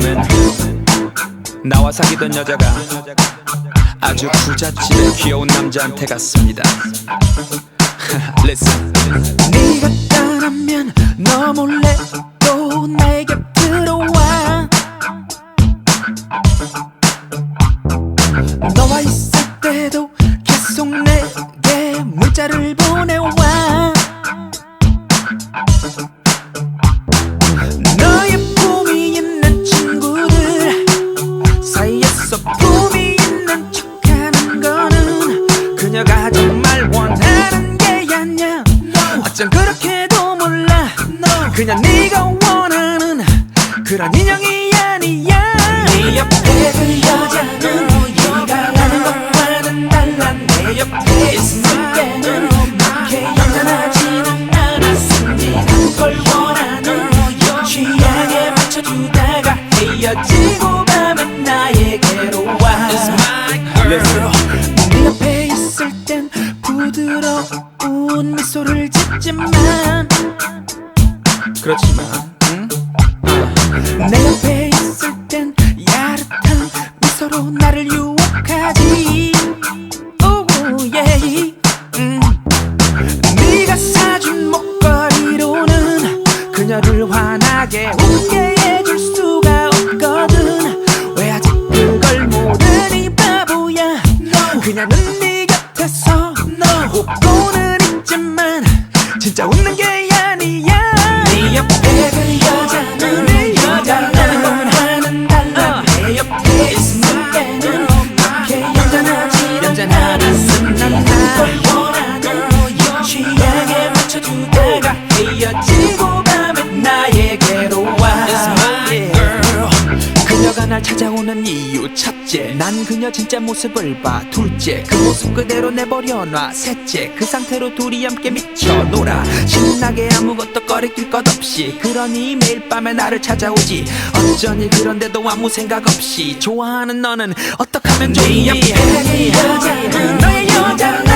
밤은 나와 사귀던 여자가 아주 부잣집의 귀여운 남자한테 갔습니다. Listen. 네가 떠나면 너 몰래 또 나의 그냥 네가 원하는 그런 인형이 아니야. 네 옆에 그 여자는 네가 가는 것과는 달라 내 옆에 있을 때는 그렇게 영원하지는 않았으니 난걸 원하는 취향에 맞춰주다가 헤어지고 가면 나에게로 와. 네 옆에 있을 땐 부드러운 미소를 짓지만 그렇지만 날 찾아오는 이유 첫째 난 그녀 진짜 모습을 봐. 둘째 그 모습 그대로 내버려놔. 셋째 그 상태로 둘이 함께 미쳐 놀아. 신나게 아무것도 꺼리낄 것 없이. 그러니 매일 밤에 나를 찾아오지. 어쩌니 그런데도 아무 생각 없이. 좋아하는 너는 어떡하면 좋니? 네 여자는 너의 여자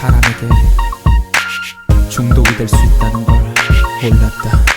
사람에게 중독이 될 수 있다는 걸 몰랐다.